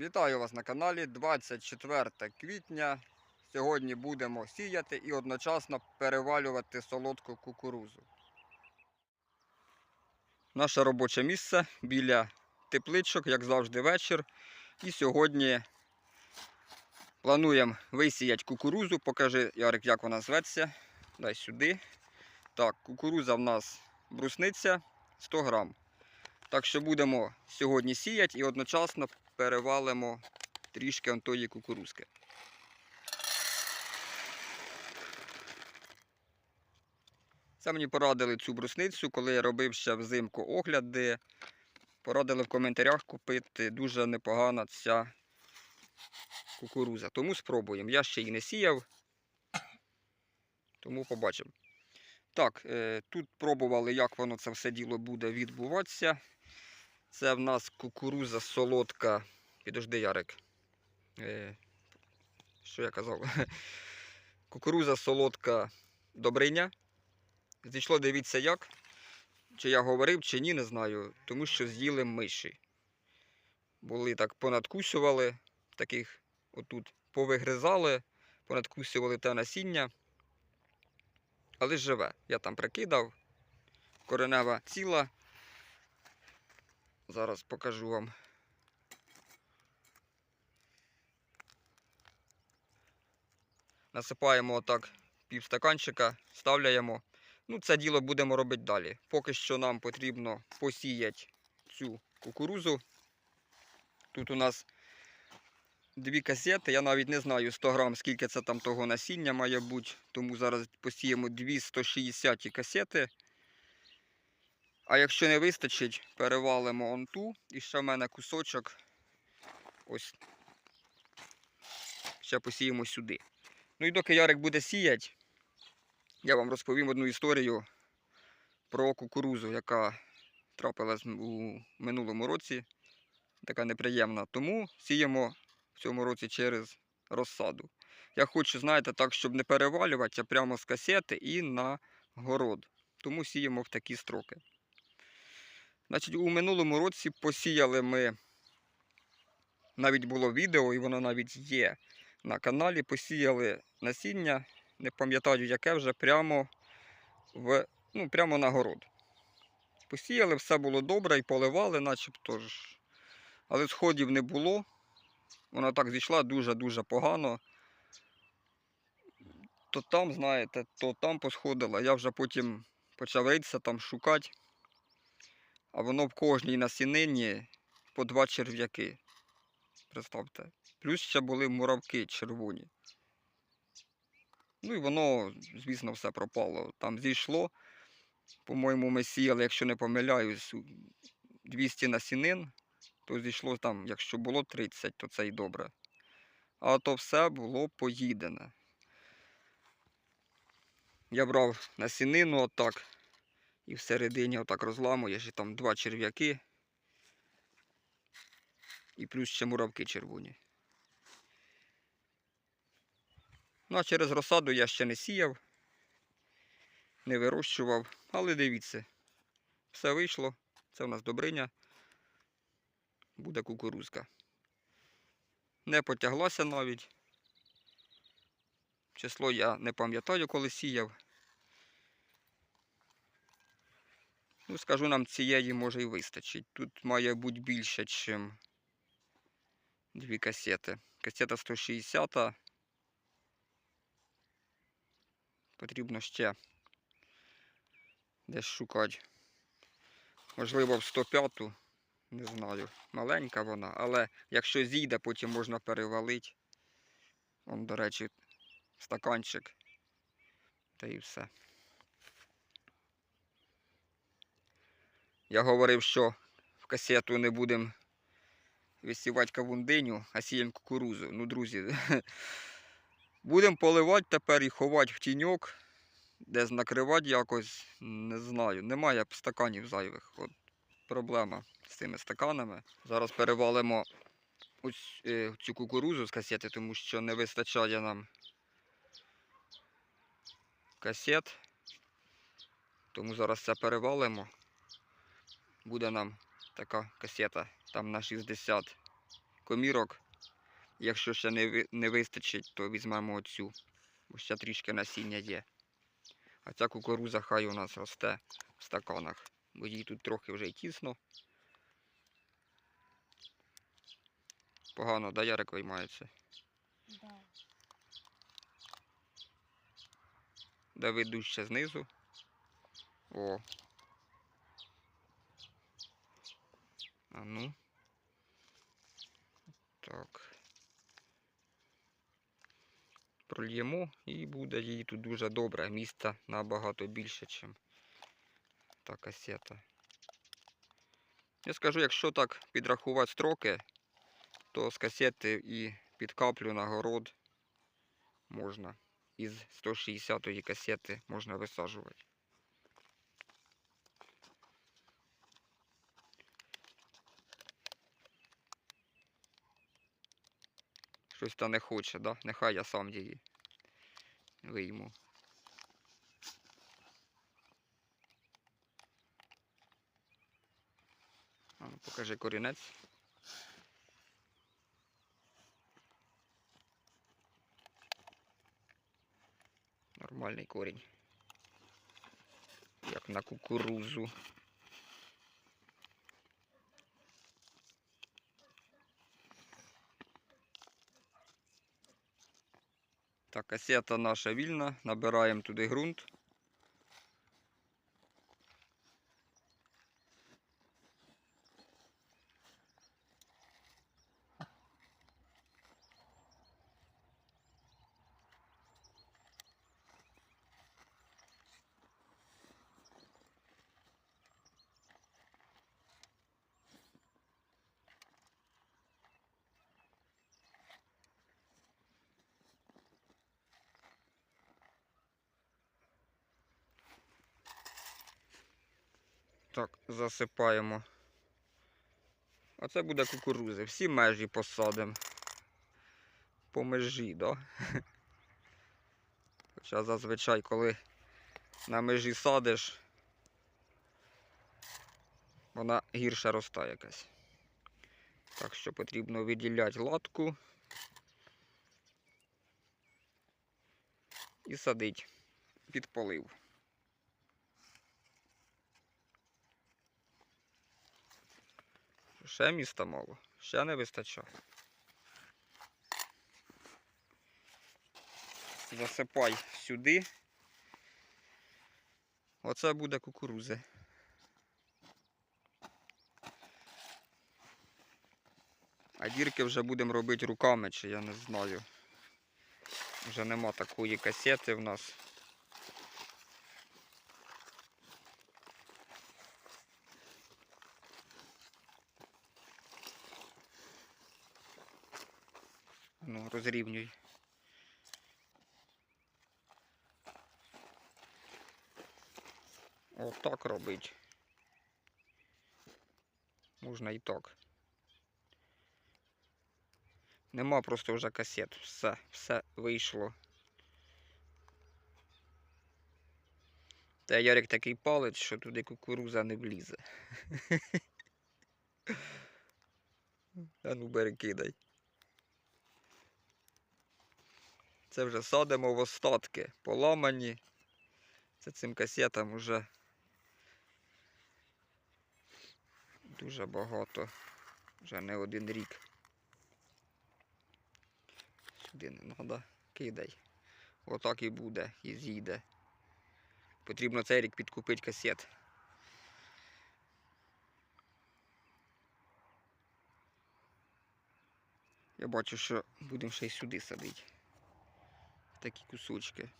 Вітаю вас на каналі 24 квітня. Сьогодні будемо сіяти і одночасно перевалювати солодку кукурузу. Наше робоче місце біля тепличок, як завжди, вечір. І сьогодні плануємо висіяти кукурузу. Покажи, Ярик, як вона зветься. Дай сюди. Так, кукуруза в нас брусниця 100 грам. Так що будемо сьогодні сіяти і одночасно перевалимо трішки он тої кукурузки. Це мені порадили цю брусницю, коли я робив ще взимку огляди. Порадили в коментарях купити. Дуже непогана ця кукуруза. Тому спробуємо. Я ще її не сіяв. Тому побачимо. Так, е, тут пробували, як воно це все діло буде відбуватися. Це в нас кукуруза солодка. Підожди, Ярик. Е, що я казав? Кукуруза солодка добриня. Зійшло, дивіться як. Чи я говорив, чи ні, не знаю. Тому що з'їли миші. Були так, понадкусували, таких отут повигризали, понадкусували те насіння. Але живе. Я там прикидав. Коренева ціла. Зараз покажу вам. Насипаємо отак півстаканчика, ставляємо. Ну, це діло будемо робити далі. Поки що нам потрібно посіяти цю кукурузу. Тут у нас дві касети. Я навіть не знаю 100 грам, скільки це там того насіння має бути. Тому зараз посіємо дві 160 касети. А якщо не вистачить, перевалимо он ту. І ще в мене кусочок. Ось. Ще посіємо сюди. Ну і доки Ярик буде сіяти, я вам розповім одну історію про кукурузу, яка трапилась у минулому році. Така неприємна. Тому сіємо в цьому році через розсаду. Я хочу, знаєте, так, щоб не перевалювати, а прямо з касети і на город. Тому сіємо в такі строки. Значить, у минулому році посіяли ми, навіть було відео, і воно навіть є на каналі. Посіяли насіння, не пам'ятаю, яке вже прямо в, ну, прямо на город. Посіяли, все було добре і поливали, начебто ж. Але сходів не було. Вона так зійшла дуже-дуже погано. То там, знаєте, то там посходила. Я вже потім почав ритися там шукати. А воно в кожній насінині по два черв'яки. Представте. Плюс ще були муравки червоні. Ну і воно, звісно, все пропало. Там зійшло. По-моєму, ми сіяли, якщо не помиляюсь, 200 насінин, то зійшло там, якщо було 30, то це й добре. А то все було поїдене. Я брав насінину отак. І всередині отак розламуєш, і там два черв'яки. І плюс ще муравки червоні. Ну, а через розсаду я ще не сіяв, не вирощував, але дивіться, все вийшло. Це у нас добриня. Буде кукурузка. Не потяглася навіть. Число я не пам'ятаю, коли сіяв. Ну, скажу нам, цієї може і вистачить. Тут має бути більше, ніж дві касети. Касета 160. Потрібно ще десь шукати. Можливо, в 105-ту, не знаю. Маленька вона, але якщо зійде, потім можна перевалити. Вон, до речі, стаканчик. Та і все. Я говорив, що в касету не будемо висівати кавундиню, а сіємо кукурузу. Ну, друзі, будемо поливати тепер і ховати в тіньок, десь накривати якось, не знаю. Немає стаканів зайвих. От проблема з цими стаканами. Зараз перевалимо ось е, цю кукурузу з касети, тому що не вистачає нам касет. Тому зараз це перевалимо буде нам така касета там на 60 комірок. Якщо ще не, не вистачить, то візьмемо оцю. Бо ще трішки насіння є. А ця кукуруза хай у нас росте в стаканах. Бо їй тут трохи вже й тісно. Погано, да, Ярик виймається. Да. Дави дужче знизу. О. А ну. Так. Прольємо і буде їй тут дуже добре. Міста набагато більше, ніж та касета. Я скажу, якщо так підрахувати строки, то з касети і під каплю на город можна із 160-ї касети можна висаджувати. Щось та не хоче, да? Нехай я сам її вийму. А ну, покажи корінець. Нормальний корінь. Як на кукурузу. Касета наша вільна, набираємо туди ґрунт. Так, засипаємо. Оце буде кукурузи. Всі межі посадимо. По межі, да? Хоча зазвичай, коли на межі садиш, вона гірше росте якась. Так що потрібно виділяти латку і садить під полив. Ще міста мало, ще не вистачає. Засипай сюди. Оце буде кукурузи. А дірки вже будемо робити руками, чи я не знаю. Вже нема такої касети в нас. Ну, розрівнюй. Отак робить. Можна і так. Нема просто вже касет. Все, все вийшло. Та Ярик такий палець, що туди кукуруза не влізе. А ну бери кидай. Це вже садимо в остатки, поламані. Це цим касетам вже дуже багато. Вже не один рік. Сюди не треба, кидай. Отак і буде, і з'їде. Потрібно цей рік підкупити касет. Я бачу, що будемо ще й сюди садити. Такі кусочки.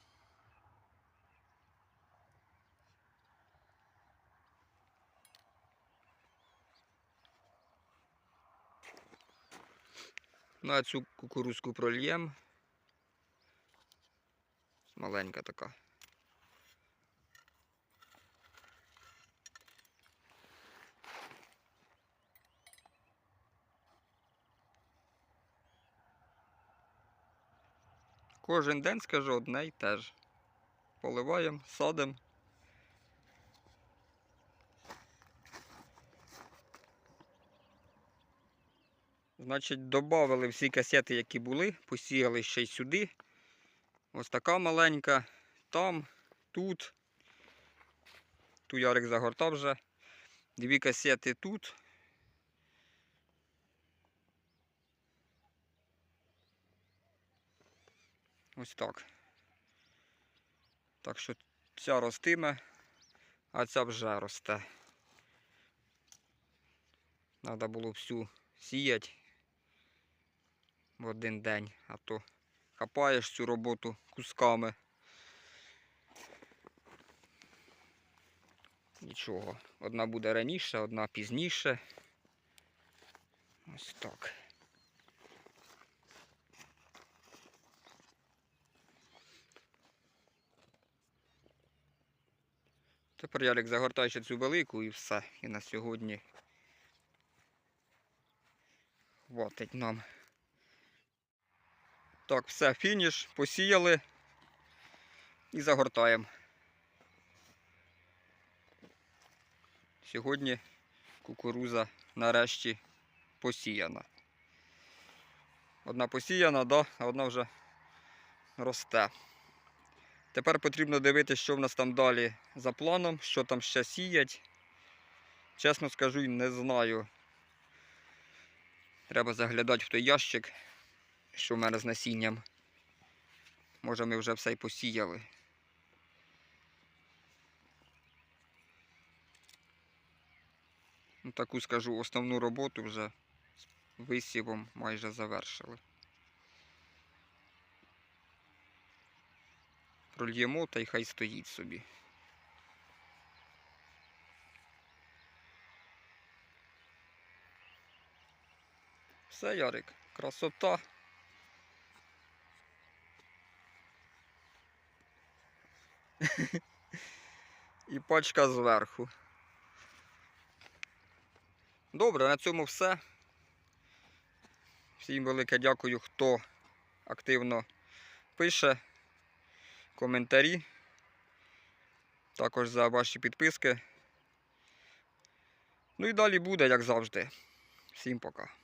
Ну, а цю кукурузку прольєм. Маленька така. Кожен день, скажу, одне й те ж. Поливаємо, садимо. Значить, додали всі касети, які були, посіяли ще й сюди. Ось така маленька. Там, тут. Ту Ярик загортав вже. Дві касети тут. Ось так. Так що ця ростиме, а ця вже росте. Треба було всю сіяти в один день, а то хапаєш цю роботу кусками. Нічого. Одна буде раніше, одна пізніше. Ось так. Тепер Ярик загортає ще цю велику і все. І на сьогодні хватить нам. Так, все, фініш, посіяли і загортаємо. Сьогодні кукуруза нарешті посіяна. Одна посіяна, да, а одна вже росте. Тепер потрібно дивитися, що в нас там далі за планом, що там ще сіять. Чесно скажу, не знаю. Треба заглядати в той ящик, що в мене з насінням. Може ми вже все й посіяли. Ну, таку скажу, основну роботу вже з висівом майже завершили. Прольємо та й хай стоїть собі. Все, Ярик, красота. І пачка зверху. Добре, на цьому все. Всім велике дякую, хто активно пише коментарі. Також за ваші підписки. Ну і далі буде, як завжди. Всім пока.